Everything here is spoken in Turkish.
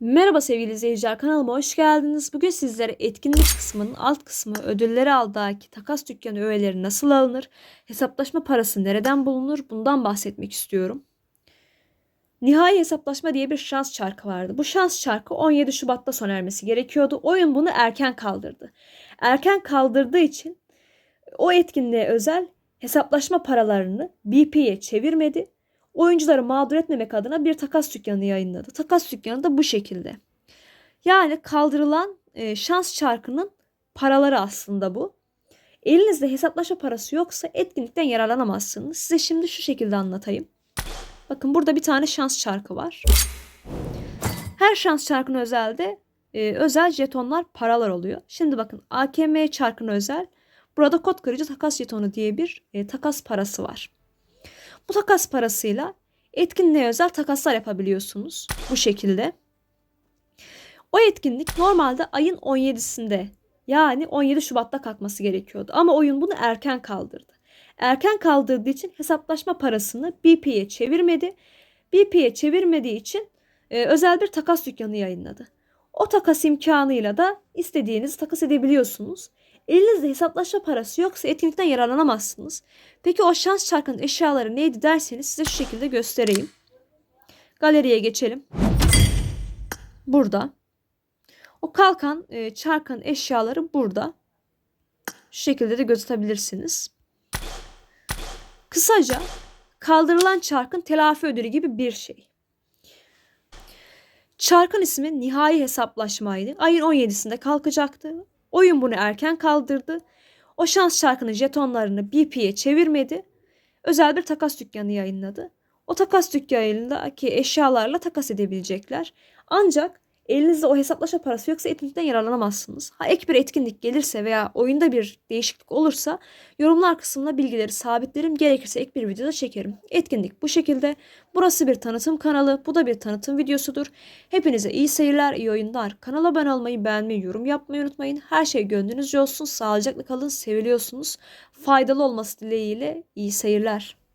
Merhaba sevgili izleyiciler kanalıma hoş geldiniz. Bugün sizlere etkinlik kısmının alt kısmı ödülleri aldaki takas dükkanı öğeleri nasıl alınır, hesaplaşma parası nereden bulunur bundan bahsetmek istiyorum. Nihai hesaplaşma diye bir şans çarkı vardı. Bu şans çarkı 17 Şubat'ta sona ermesi gerekiyordu. Oyun bunu erken kaldırdı. Erken kaldırdığı için o etkinliğe özel hesaplaşma paralarını BP'ye çevirmedi oyuncuları mağdur etmemek adına bir takas dükkanı yayınladı. Takas dükkanı da bu şekilde. Yani kaldırılan e, şans çarkının paraları aslında bu. Elinizde hesaplaşma parası yoksa etkinlikten yararlanamazsınız. Size şimdi şu şekilde anlatayım. Bakın burada bir tane şans çarkı var. Her şans çarkına özelde e, özel jetonlar paralar oluyor. Şimdi bakın AKM çarkına özel burada kod kırıcı takas jetonu diye bir e, takas parası var. Bu takas parasıyla etkinliğe özel takaslar yapabiliyorsunuz. Bu şekilde. O etkinlik normalde ayın 17'sinde yani 17 Şubat'ta kalkması gerekiyordu. Ama oyun bunu erken kaldırdı. Erken kaldırdığı için hesaplaşma parasını BP'ye çevirmedi. BP'ye çevirmediği için e, özel bir takas dükkanı yayınladı. O takas imkanıyla da istediğinizi takas edebiliyorsunuz. Elinizde hesaplaşma parası yoksa etkinlikten yararlanamazsınız. Peki o şans çarkının eşyaları neydi derseniz size şu şekilde göstereyim. Galeriye geçelim. Burada. O kalkan e, çarkın eşyaları burada. Şu şekilde de gözetebilirsiniz. Kısaca kaldırılan çarkın telafi ödülü gibi bir şey. Çarkın ismi nihai hesaplaşmaydı. Ayın 17'sinde kalkacaktı. Oyun bunu erken kaldırdı. O şans çarkının jetonlarını BP'ye çevirmedi. Özel bir takas dükkanı yayınladı. O takas dükkanındaki eşyalarla takas edebilecekler. Ancak elinizde o hesaplaşma parası yoksa etkinlikten yararlanamazsınız. Ha ek bir etkinlik gelirse veya oyunda bir değişiklik olursa yorumlar kısmına bilgileri sabitlerim. Gerekirse ek bir videoda çekerim. Etkinlik bu şekilde. Burası bir tanıtım kanalı. Bu da bir tanıtım videosudur. Hepinize iyi seyirler, iyi oyunlar. Kanala abone olmayı, beğenmeyi, yorum yapmayı unutmayın. Her şey gönlünüzce olsun. Sağlıcakla kalın. Seviliyorsunuz. Faydalı olması dileğiyle iyi seyirler.